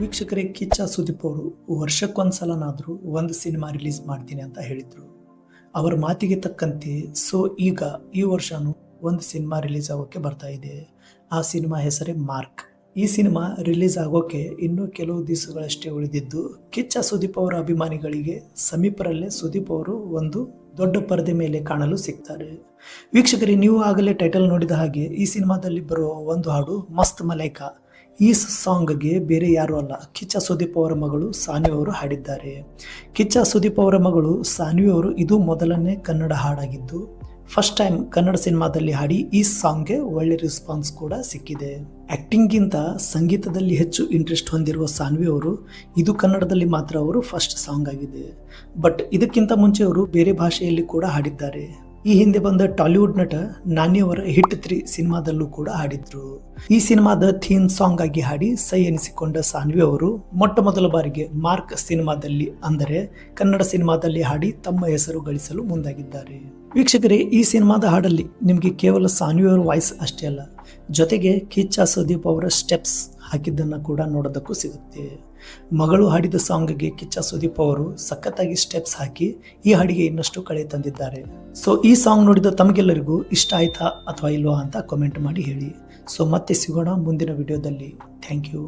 ವೀಕ್ಷಕರೇ, ಕಿಚ್ಚ ಸುದೀಪ್ ಅವರು, ವರ್ಷಕ್ಕೊಂದ್ಸಲನಾದರೂ ಒಂದು ಸಿನಿಮಾ ರಿಲೀಸ್ ಮಾಡ್ತೀನಿ ಅಂತ ಹೇಳಿದರು. ಅವರ ಮಾತಿಗೆ ತಕ್ಕಂತೆ, ಸೊ ಈಗ ಈ ವರ್ಷನೂ ಒಂದು ಸಿನಿಮಾ ರಿಲೀಸ್ ಆಗೋಕ್ಕೆ ಬರ್ತಾ ಇದೆ. ಆ ಸಿನಿಮಾ ಹೆಸರೇ ಮಾರ್ಕ್. ಈ ಸಿನಿಮಾ ರಿಲೀಸ್ ಆಗೋಕೆ ಇನ್ನೂ ಕೆಲವು ದಿವಸಗಳಷ್ಟೇ ಉಳಿದಿದ್ದು, ಕಿಚ್ಚ ಸುದೀಪ್ ಅವರ ಅಭಿಮಾನಿಗಳಿಗೆ ಸಮೀಪರಲ್ಲೇ ಸುದೀಪ್ ಅವರು ಒಂದು ದೊಡ್ಡ ಪರದೆ ಮೇಲೆ ಕಾಣಲು ಸಿಗ್ತಾರೆ ವೀಕ್ಷಕರಿಗೆ ನೀವು ಆಗಲೇ ಟೈಟಲ್ ನೋಡಿದ ಹಾಗೆ ಈ ಸಿನಿಮಾದಲ್ಲಿ ಬರುವ ಒಂದು ಹಾಡು ಮಸ್ತ್ ಮಲೈಕಾ. ಈ ಸಾಂಗ್ಗೆ ಬೇರೆ ಯಾರೂ ಅಲ್ಲ. ಕಿಚ್ಚ ಸುದೀಪ್ ಅವರ ಮಗಳು ಸಾನ್ವಿ ಅವರು ಹಾಡಿದ್ದಾರೆ. ಕಿಚ್ಚ ಸುದೀಪ್ ಅವರ ಮಗಳು ಸಾನ್ವಿ ಅವರು ಇದು ಮೊದಲನೇ ಕನ್ನಡ ಹಾಡಾಗಿದ್ದು, ಫಸ್ಟ್ ಟೈಮ್ ಕನ್ನಡ ಸಿನಿಮಾದಲ್ಲಿ ಹಾಡಿ ಈ ಸಾಂಗ್ಗೆ ಒಳ್ಳೆ ರೆಸ್ಪಾನ್ಸ್ ಕೂಡ ಸಿಕ್ಕಿದೆ. ಆ್ಯಕ್ಟಿಂಗ್ಗಿಂತ ಸಂಗೀತದಲ್ಲಿ ಹೆಚ್ಚು ಇಂಟ್ರೆಸ್ಟ್ ಹೊಂದಿರುವ ಸಾನ್ವಿ ಅವರು, ಇದು ಕನ್ನಡದಲ್ಲಿ ಮಾತ್ರ ಅವರು ಫಸ್ಟ್ ಸಾಂಗ್ ಆಗಿದೆ. ಬಟ್ ಇದಕ್ಕಿಂತ ಮುಂಚೆ ಅವರು ಬೇರೆ ಭಾಷೆಯಲ್ಲಿ ಕೂಡ ಹಾಡಿದ್ದಾರೆ. ಈ ಹಿಂದೆ ಬಂದ ಟಾಲಿವುಡ್ ನಟ ನಾನಿ ಅವರ ಹಿಟ್ ತ್ರೀ ಸಿನಿಮಾದಲ್ಲೂ ಕೂಡ ಹಾಡಿದ್ರು. ಈ ಸಿನಿಮಾದ ಥೀಮ್ ಸಾಂಗ್ ಆಗಿ ಹಾಡಿ ಸೈ ಎನಿಸಿಕೊಂಡ ಸಾನ್ವಿ ಅವರು ಮೊಟ್ಟ ಮೊದಲ ಬಾರಿಗೆ ಮಾರ್ಕ್ ಸಿನಿಮಾದಲ್ಲಿ ಅಂದರೆ ಕನ್ನಡ ಸಿನಿಮಾದಲ್ಲಿ ಹಾಡಿ ತಮ್ಮ ಹೆಸರು ಗಳಿಸಲು ಮುಂದಾಗಿದ್ದಾರೆ. ವೀಕ್ಷಕರೇ, ಈ ಸಿನಿಮಾದ ಹಾಡಲ್ಲಿ ನಿಮಗೆ ಕೇವಲ ಸಾನ್ವಿ ಅವರ ವಾಯ್ಸ್ ಅಷ್ಟೇ ಅಲ್ಲ ಜೊತೆಗೆ ಕಿಚ್ಚ ಸುದೀಪ್ ಅವರ ಸ್ಟೆಪ್ಸ್ ಹಾಕಿದ್ದನ್ನು ಕೂಡ ನೋಡೋದಕ್ಕೂ ಸಿಗುತ್ತೆ. ಮಗಳು ಹಾಡಿದ ಸಾಂಗ್ಗೆ ಕಿಚ್ಚ ಸುದೀಪ್ ಅವರು ಸಖತ್ತಾಗಿ ಸ್ಟೆಪ್ಸ್ ಹಾಕಿ ಈ ಹಾಡಿಗೆ ಇನ್ನಷ್ಟು ಕಳೆ ತಂದಿದ್ದಾರೆ. ಸೊ ಈ ಸಾಂಗ್ ನೋಡಿದ ತಮಗೆಲ್ಲರಿಗೂ ಇಷ್ಟ ಆಯ್ತಾ ಅಥವಾ ಇಲ್ವಾ ಅಂತ ಕಾಮೆಂಟ್ ಮಾಡಿ ಹೇಳಿ. ಸೊ ಮತ್ತೆ ಸಿಗೋಣ ಮುಂದಿನ ವಿಡಿಯೋದಲ್ಲಿ ಥ್ಯಾಂಕ್ ಯು